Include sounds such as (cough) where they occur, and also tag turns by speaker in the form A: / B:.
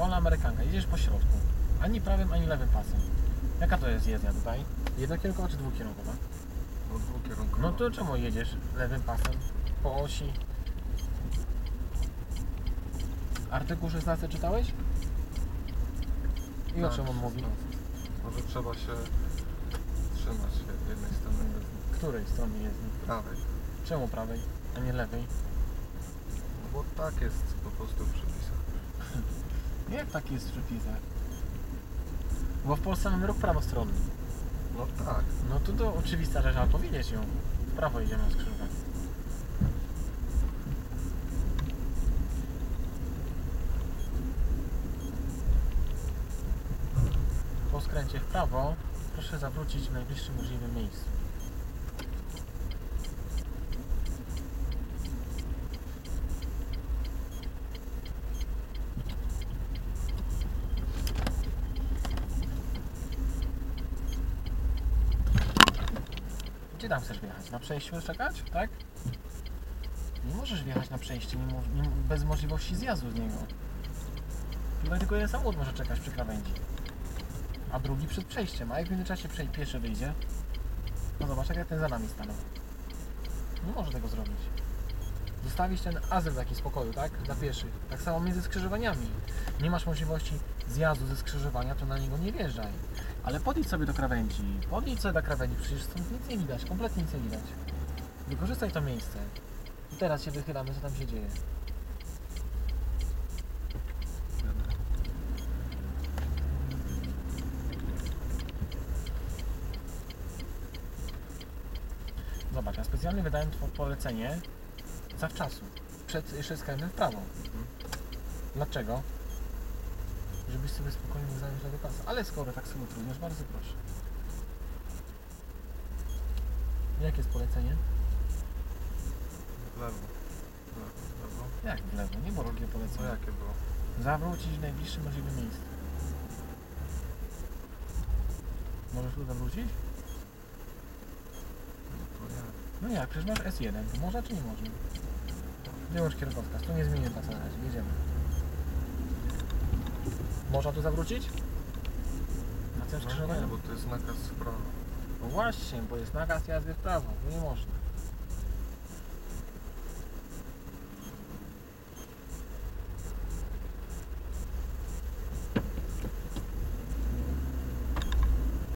A: amerykanka, jedziesz po środku. Ani prawym, ani lewym pasem. Jaka to jest jezdnia tutaj? Jednokierunkowa czy dwukierunkowa?
B: No dwukierunkowo.
A: No to czemu jedziesz lewym pasem po osi? Artykuł 16 czytałeś? I o
B: Tak,
A: czym on mówi?
B: 16. Może trzeba się trzymać jednej strony jezdni.
A: Której strony jezdni?
B: prawej.
A: Czemu prawej, a nie lewej?
B: No bo tak jest po prostu w przepisach. (laughs)
A: Jak tak jest w przepisach? Bo w Polsce mamy ruch prawostronny.
B: No tak.
A: No to to oczywista rzecz, ale powiedzieć ją. W prawo jedziemy na skrzyżowanie. Po skręcie w prawo proszę zawrócić w najbliższym możliwym miejscu. Gdzie tam chcesz wjechać? Na przejściu czekać? Tak? Nie możesz wjechać na przejście mimo, mimo, bez możliwości zjazdu z niego. Tutaj tylko jeden samochód może czekać przy krawędzi. A drugi przed przejściem. A jak w międzyczasie przej- pieszy wyjdzie, no zobacz jak ten za nami stanął. Nie może tego zrobić. Zostawić ten azyl taki spokoju, tak? Dla pieszych. Tak samo między skrzyżowaniami. Nie masz możliwości zjazdu ze skrzyżowania, to na niego nie wjeżdżaj. Ale podjedź sobie do krawędzi. Podjedź sobie do krawędzi, przecież stąd nic nie widać, kompletnie nic nie widać. Wykorzystaj to miejsce. I teraz się wychylamy, co tam się dzieje. Zobacz, ja specjalnie wydałem polecenie zawczasu. Przed jeszcze skrętem w prawo.
B: Mhm.
A: Dlaczego? Żebyś sobie spokojnie nie zająć tego pasa. Ale skoro tak sobie utrudniasz, bardzo proszę. Jakie jest polecenie?
B: W lewo. W lewo. w lewo.
A: Jak w lewo? Nie było drugie
B: No
A: polecenie.
B: jakie było?
A: Zawrócić w najbliższym możliwym miejscu. Możesz tu zawrócić?
B: No to jak?
A: No jak, przecież masz S1. To można czy nie można? Wyłącz kierunkowskaz. Tu nie zmienię pasa na razie. Jedziemy. Można tu zawrócić? Na tym
B: No
A: skrzyżowaniu?
B: nie, bo to jest nakaz w prawo.
A: No właśnie, bo jest nakaz jazdy w prawo. Nie można.